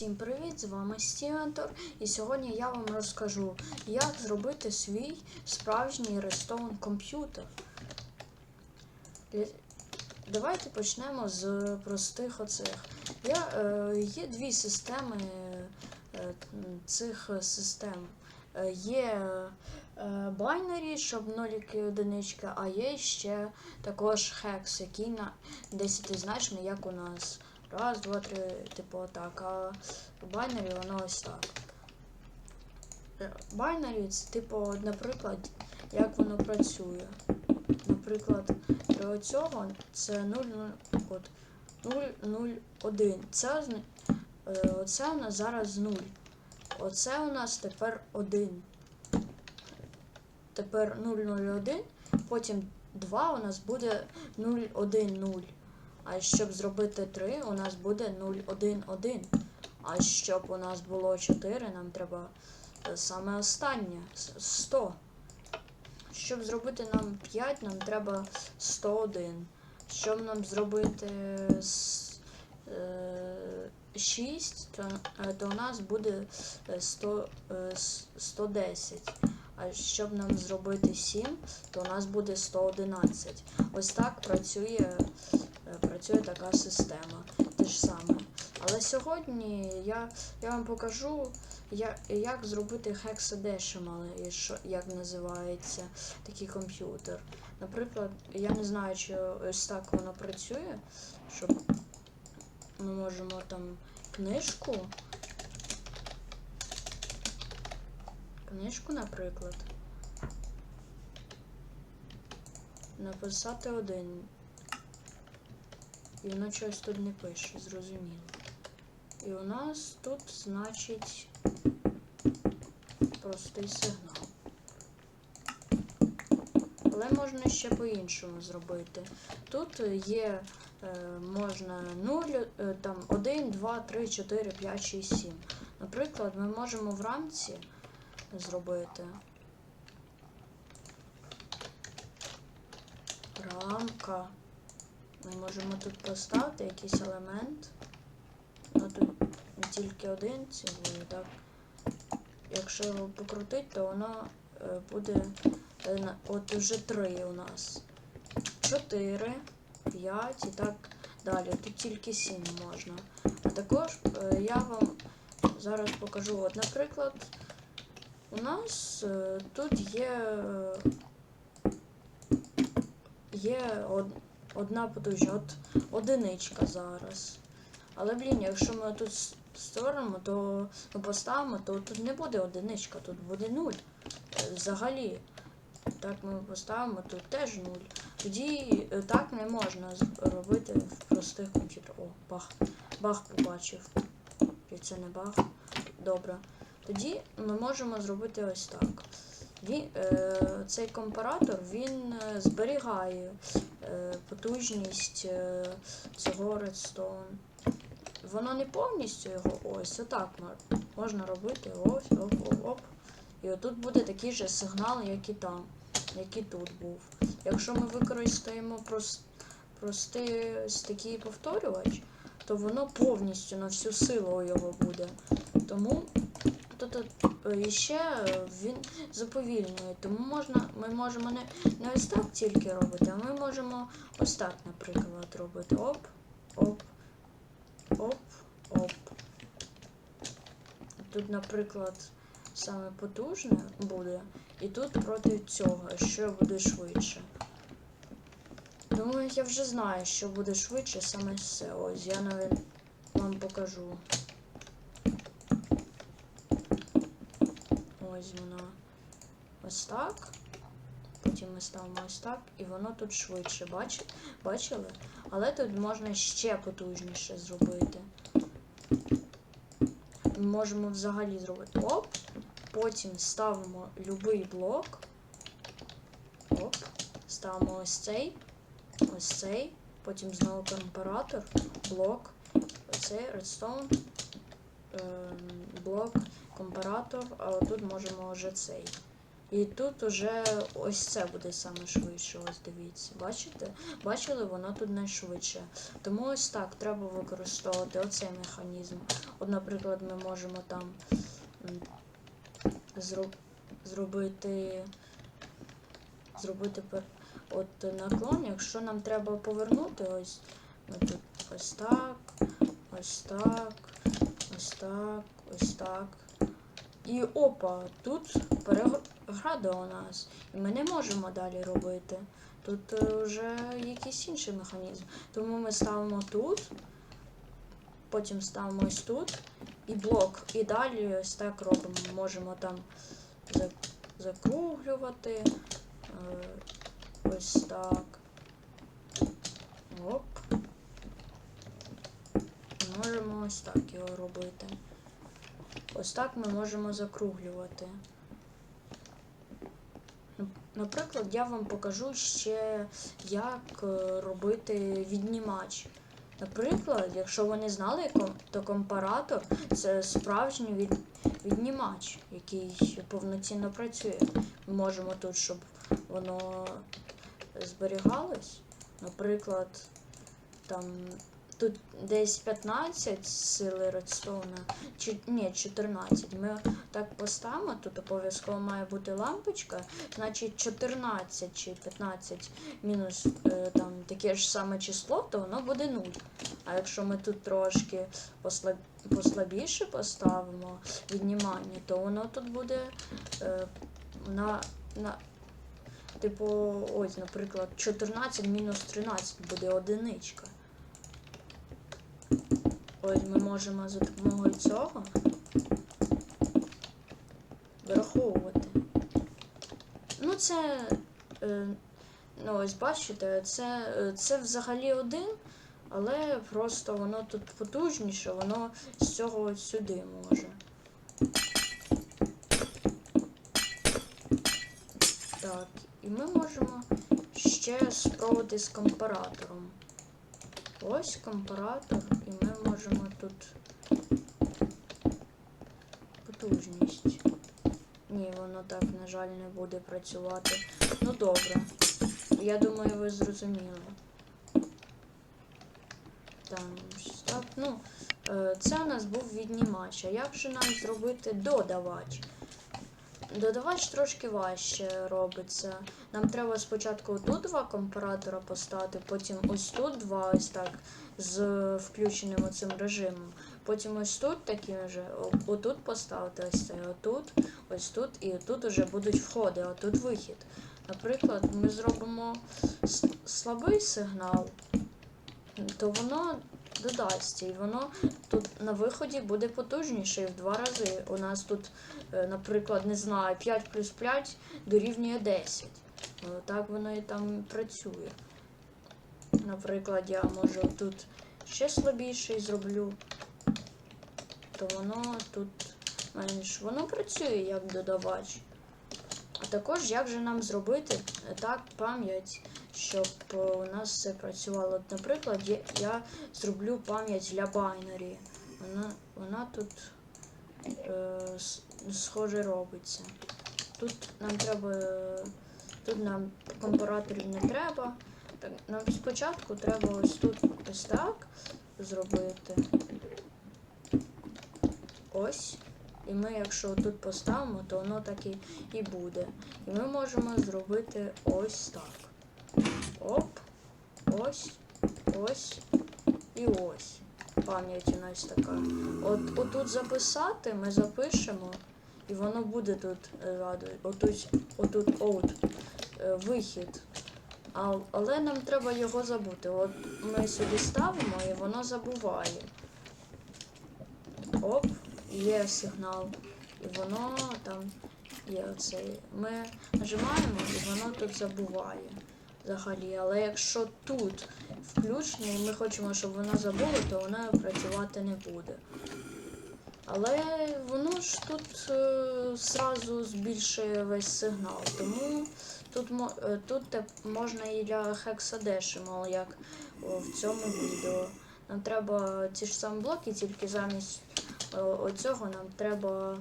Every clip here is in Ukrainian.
Всім привіт! З вами Стівентор, і сьогодні я вам розкажу, як зробити свій справжній Redstone комп'ютер. Давайте почнемо з простих оцих. Я, е, є дві системи е, цих систем. Е, є е, binary, щоб ноліки і одинички, а є ще також хекс, який на десятизначний, як у нас. Раз, два, три, типу отак. А в байнері воно ось так. Е, Байнері це, типу, наприклад, як воно працює. Наприклад, для цього це 0, от, 0, 0, 1. Це, е, оце у нас зараз 0. Оце у нас тепер 1. Тепер 0, 0, 1. Потім 2 у нас буде 0, 1, 0. А щоб зробити 3, у нас буде 0, 1, 1. А щоб у нас було 4, нам треба е, саме останнє 100. Щоб зробити нам 5, нам треба 101. Щоб нам зробити е, 6, то, е, то у нас буде е, 100, е, с- 110. А щоб нам зробити 7, то у нас буде 111. Ось так працює, е, працює така система. Те ж саме. Але сьогодні я, я вам покажу, як, як зробити hexadecimal, що, як називається такий комп'ютер. Наприклад, я не знаю, чи ось так воно працює, щоб ми можемо там книжку. Книжку, наприклад. Написати один. І воно щось тут не пише, зрозуміло. І у нас тут, значить, простий сигнал. Але можна ще по-іншому зробити. Тут є, е, можна 0, е, там 1, 2, 3, 4, 5, 6, 7. Наприклад, ми можемо вранці зробити рамка. Ми можемо тут поставити якийсь елемент. Ну тут не тільки один цілий, так. Якщо його покрутити, то воно е, буде е, от уже три у нас. Чотири, п'ять і так далі. Тут тільки сім можна. А також е, я вам зараз покажу. От, наприклад, у нас тут є, є одна потужна, от одиничка зараз. Але, блін, якщо ми тут створимо, то ну, поставимо, то тут не буде одиничка, тут буде нуль. Е, Взагалі. Так ми поставимо, тут теж нуль. Тоді е, так не можна робити в простих комп'ютерах. О, бах. Бах побачив. Чи це не бах? Добре. Тоді ми можемо зробити ось так. Він, е, цей компаратор він е, зберігає е, потужність цього Redstone. Воно не повністю його ось, отак можна робити. Ось, оп, оп, оп. І отут буде такий же сигнал, як і там, як і тут був. Якщо ми використаємо прос, простий такий повторювач, то воно повністю на всю силу його буде. Тому тут е, ще е, він заповільнює. Тому можна, ми можемо не, не ось так тільки робити, а ми можемо ось так, наприклад, робити. Оп, оп, оп, оп. Тут, наприклад, саме потужне буде, і тут проти цього, що буде швидше. Думаю, я вже знаю, що буде швидше саме все. Ось я навіть вам покажу. Ось воно ось так. Потім ми ставимо ось так, і воно тут швидше. Бачили? Але тут можна ще потужніше зробити. Можемо взагалі зробити оп. Потім ставимо любий блок. Оп. Ставимо ось цей, ось цей. Потім знову компаратор, блок, оцей редстоун, ем, блок, компаратор, а отут можемо вже цей. І тут уже ось це буде саме швидше. Ось дивіться. Бачите? Бачили, воно тут найшвидше. Тому ось так треба використовувати оцей механізм. От, наприклад, ми можемо там зроб- зробити. Зробити. От наклон, якщо нам треба повернути, ось ми тут ось так, ось так, ось так, ось так. І опа, тут переграда у нас. І ми не можемо далі робити. Тут е, вже якийсь інший механізм. Тому ми ставимо тут, потім ставимо ось тут і блок. І далі ось так робимо. Можемо там закруглювати. Ось так. Оп. Можемо ось так його робити. Ось так ми можемо закруглювати. Наприклад, я вам покажу ще, як е, робити віднімач. Наприклад, якщо ви не знали, то компаратор це справжній від, віднімач, який повноцінно працює. Ми можемо тут, щоб воно зберігалось. Наприклад, там тут десь 15 сили редстоуна, чи ні, 14. Ми так поставимо, тут обов'язково має бути лампочка, значить 14 чи 15 мінус е, там таке ж саме число, то воно буде 0. А якщо ми тут трошки послаб... послабіше поставимо віднімання, то воно тут буде е, на, на Типу, ось, наприклад, 14 мінус 13 буде одиничка. Ось ми можемо за допомогою цього враховувати. Ну, це. Е, ну, ось бачите, це, е, це взагалі один, але просто воно тут потужніше, воно з цього сюди може. Так, і ми можемо ще спробувати з компаратором. Ось компаратор, і ми можемо тут потужність. Ні, воно так, на жаль, не буде працювати. Ну добре. Я думаю, ви зрозуміли. Там, так, ну, е, це у нас був віднімач. А як же нам зробити додавач? Додавач трошки важче робиться. Нам треба спочатку тут два компаратора поставити, потім ось тут два, ось так, з включеним оцим режимом. Потім ось тут такі вже, отут поставити ось цей, отут, ось тут, і тут вже будуть входи, а тут вихід. Наприклад, ми зробимо слабий сигнал, то воно додасться, і воно тут на виході буде потужніше в два рази. У нас тут, е, наприклад, не знаю, 5 плюс 5 дорівнює 10. Ну, Так воно і там працює. Наприклад, я можу тут ще слабіший зроблю, то воно тут менш. Воно працює як додавач. Також як же нам зробити так пам'ять, щоб е, у нас все працювало. От, наприклад, я, я зроблю пам'ять для байнері. Вона, вона тут е, схоже робиться. Тут нам треба. е, Тут нам компараторів не треба. Так, нам спочатку треба ось тут ось так зробити. Ось. І ми, якщо тут поставимо, то воно так і, і буде. І ми можемо зробити ось так. Оп, ось, ось і ось. Пам'ять у нас така. От отут записати, ми запишемо, і воно буде тут е, ззаду. Отут, отут out, е, вихід. А, але нам треба його забути. От ми сюди ставимо і воно забуває. Оп, є сигнал. І воно там є оцей. Ми нажимаємо і воно тут забуває взагалі. Але якщо тут включено і ми хочемо, щоб воно забуло, то воно працювати не буде. Але воно ж тут е, зразу збільшує весь сигнал. Тому тут, е, тут можна і для Hexadecimal, як в цьому відео. Нам треба ті ж самі блоки, тільки замість е, оцього нам треба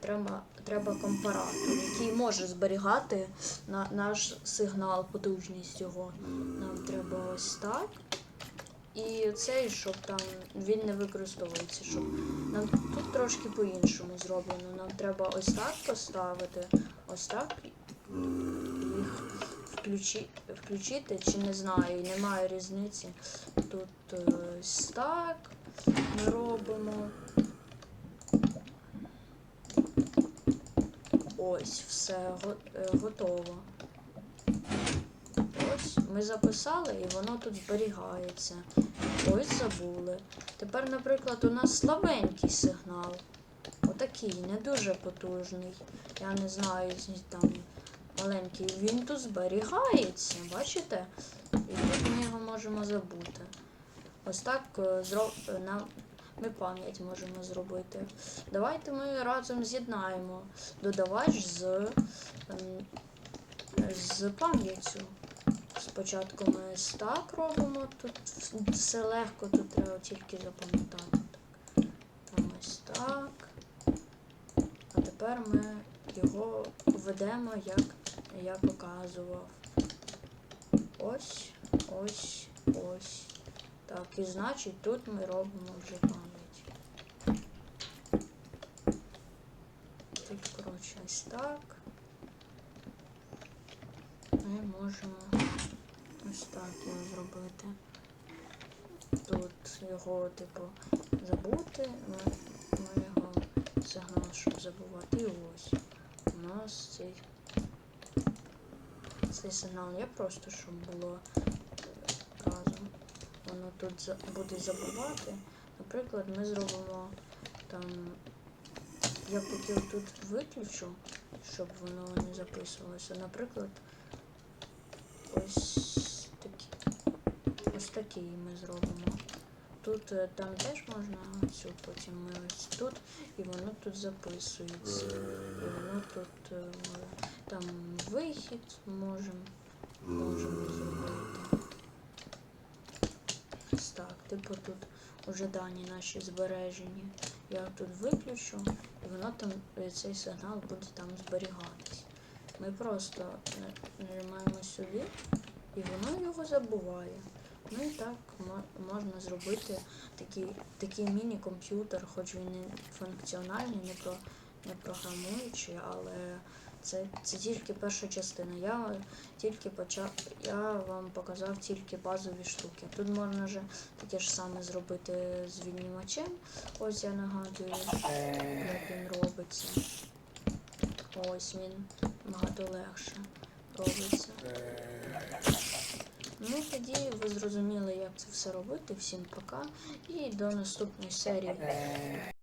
треба, треба компаратор, який може зберігати на, наш сигнал, потужність його. Нам треба ось так. І цей, щоб там він не використовується, щоб нам тут трошки по-іншому зроблено. Нам треба ось так поставити, ось так їх включи, включити, чи не знаю, немає різниці. Тут е, ось так ми робимо. Ось, все е, готово. Ось ми записали і воно тут зберігається. Ось забули. Тепер, наприклад, у нас слабенький сигнал. Отакий, не дуже потужний. Я не знаю, там маленький. Він тут зберігається, бачите? І тут ми його можемо забути. Ось так е, зро... ми пам'ять можемо зробити. Давайте ми разом з'єднаємо додавач з, ем, з пам'яттю. Спочатку ми ось так робимо, тут все легко, тут треба тільки запам'ятати. Там ось так. А тепер ми його введемо, як я показував. Ось, ось, ось. Так, і значить тут ми робимо вже пам'ять. Тут, коротше, ось так. Ми можемо ось так його зробити. Тут його, типу, забути. Ми, ми його сигнал, щоб забувати. І ось. У нас цей, цей сигнал є просто, щоб було е, разом. Воно тут буде забувати. Наприклад, ми зробимо там. Я поки тут виключу, щоб воно не записувалося. Наприклад, ось такі. Ось такий ми зробимо. Тут е, там теж можна цю, потім ми ось тут, і воно тут записується. І воно тут е, там вихід можемо можемо зробити. Так, типу тут уже дані наші збережені. Я тут виключу, і воно там, е, цей сигнал буде там зберігатись. Ми просто нажимаємо сюди, і воно його забуває. Ну і так можна зробити такий, такий міні-комп'ютер, хоч він не функціональний, не, про, не програмуючий, але це, це тільки перша частина. Я тільки почав, я вам показав тільки базові штуки. Тут можна вже таке ж саме зробити з віднімачем. Ось я нагадую, як він робиться. Ось він набагато легше робиться. Ну тоді ви зрозуміли, як це все робити. Всім пока і до наступної серії.